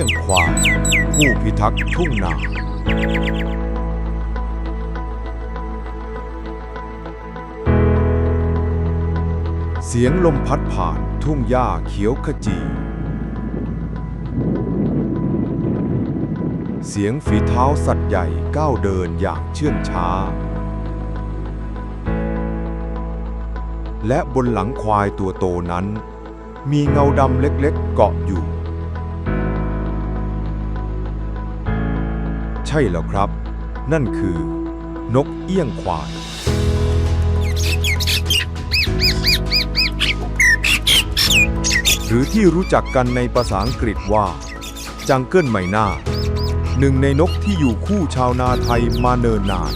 ยงควายผู้พิทักษ์ทุ่งนาเสียงลมพัดผ่านทุ่งหญ้าเขียวขจี เสียงฝีเท้าสัตว์ใหญ่ก้าวเดินอย่างเชื่องช้า และบนหลังควายตัวโตนั้น มีเงาดำเล็กๆเกาะอยู่ ช่แล้วครับ นั่นคือ นกเอี้ยงควายหรือที่รู้จักกันในภาษาอังกฤษว่า จังเกิลไมนาหนึ่งในนกที่อยู่คู่ชาวนาไทยมาเนินนาน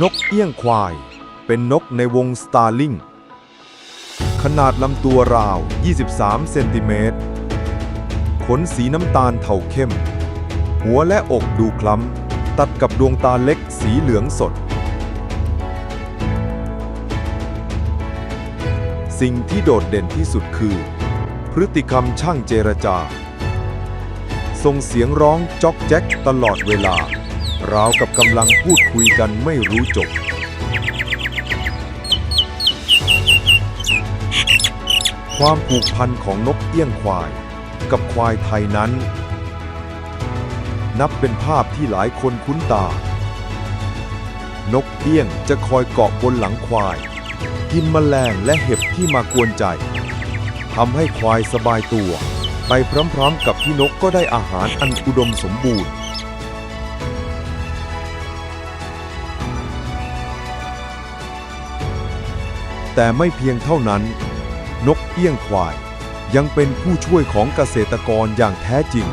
นกเอี้ยงควาย เป็นนกในวงสตาร์ลิง ขนาดลำตัวราว 23 เซนติเมตร ขนสีน้ำตาลเทาเข้ม หัวและอกดูคล้ำ ตัดกับดวงตาเล็กสีเหลืองสด สิ่งที่โดดเด่นที่สุดคือ พฤติกรรมช่างเจรจา ส่งเสียงร้องจ๊อกแจ๊กตลอดเวลาราวกับกำลังพูดคุยกันไม่รู้จบ ความผูกพันของนกเอี้ยงควาย กับควายไทยนั้น นับเป็นภาพที่หลายคนคุ้นตา นกเอี้ยงจะคอยเกาะบนหลังควาย กินแมลงและเห็บที่มากวนใจทำให้ควายสบายตัว ไปพร้อมๆกับที่นกก็ได้อาหารอันอุดมสมบูรณ์แต่ไม่เพียงเท่านั้น นกเอี้ยงควาย ยังเป็นผู้ช่วยของเกษตรกรอย่างแท้จริง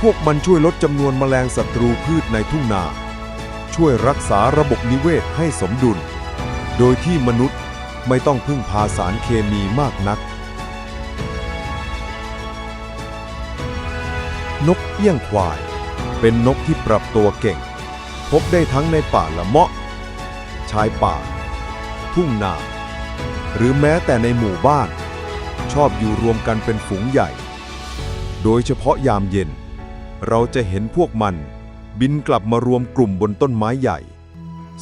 พวกมันช่วยลดจำนวนแมลงศัตรูพืชในทุ่งนา ช่วยรักษาระบบนิเวศให้สมดุล โดยที่มนุษย์ไม่ต้องพึ่งพาสารเคมีมากนัก นกเอี้ยงควาย เป็นนกที่ปรับตัวเก่ง พบได้ทั้งในป่าละเมาะชายป่า ทุ่งนา หรือแม้แต่ในหมู่บ้าน ชอบอยู่รวมกันเป็นฝูงใหญ่ โดยเฉพาะยามเย็น เราจะเห็นพวกมันบินกลับมารวมกลุ่มบนต้นไม้ใหญ่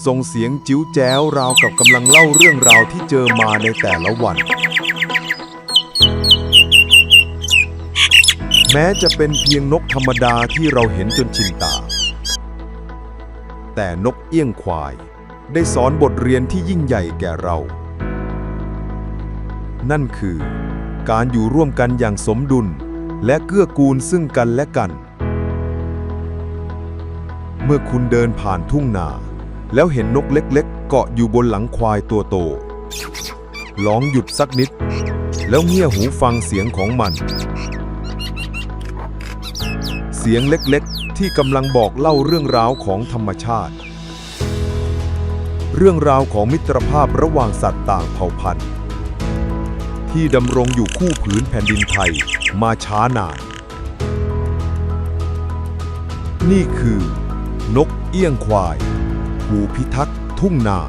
ส่งเสียงจิ้วแจ้วราวกับกำลังเล่าเรื่องราวที่เจอมาในแต่ละวัน แม้จะเป็นเพียงนกธรรมดาที่เราเห็นจนชินตา แต่นกเอี้ยงควาย ได้สอนบทเรียนที่ยิ่งใหญ่แก่เรา นั่นคือ การอยู่ร่วมกันอย่างสมดุล และเกื้อกูลซึ่งกันและกัน เมื่อคุณเดินผ่านทุ่งนา แล้วเห็นนกเล็กๆ เกาะอยู่บนหลังควายตัวโต ลองหยุดสักนิด แล้วเงี่ยหูฟังเสียงของมัน เสียงเล็กๆ ที่กำลังบอกเล่าเรื่องราวของธรรมชาติ เรื่องราวของมิตรภาพระหว่างสัตว์ต่างเผ่าพันธุ์ ที่ดำรงอยู่คู่ผืนแผ่นดินไทยมาช้านาน นี่คือ นกเอี้ยงควาย หูพิทักษ์ทุ่งนา